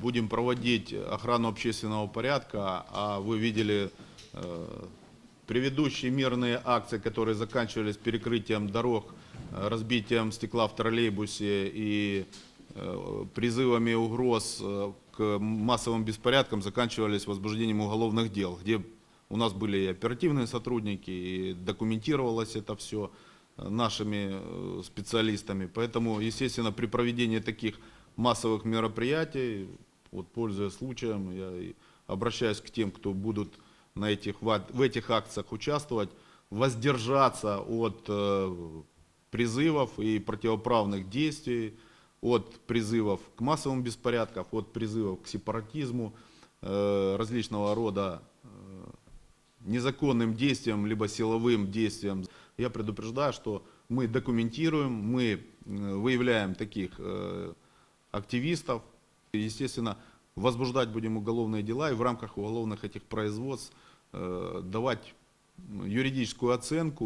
будем проводить охрану общественного порядка, а вы видели э, предыдущие мирные акции, которые заканчивались перекрытием дорог, э, разбитием стекла в троллейбусе и э, призывами угроз э, к массовым беспорядкам, заканчивались возбуждением уголовных дел, где у нас были и оперативные сотрудники, и документировалось это все нашими э, специалистами. Поэтому, естественно, при проведении таких массовых мероприятий, вот пользуясь случаем, я обращаюсь к тем, кто будут на этих, в этих акциях участвовать, воздержаться от э, призывов и противоправных действий, от призывов к массовым беспорядкам, от призывов к сепаратизму, э, различного рода э, незаконным действиям, либо силовым действиям. Я предупреждаю, что мы документируем, мы выявляем таких активистов. Естественно, возбуждать будем уголовные дела и в рамках уголовных этих производств э, давать юридическую оценку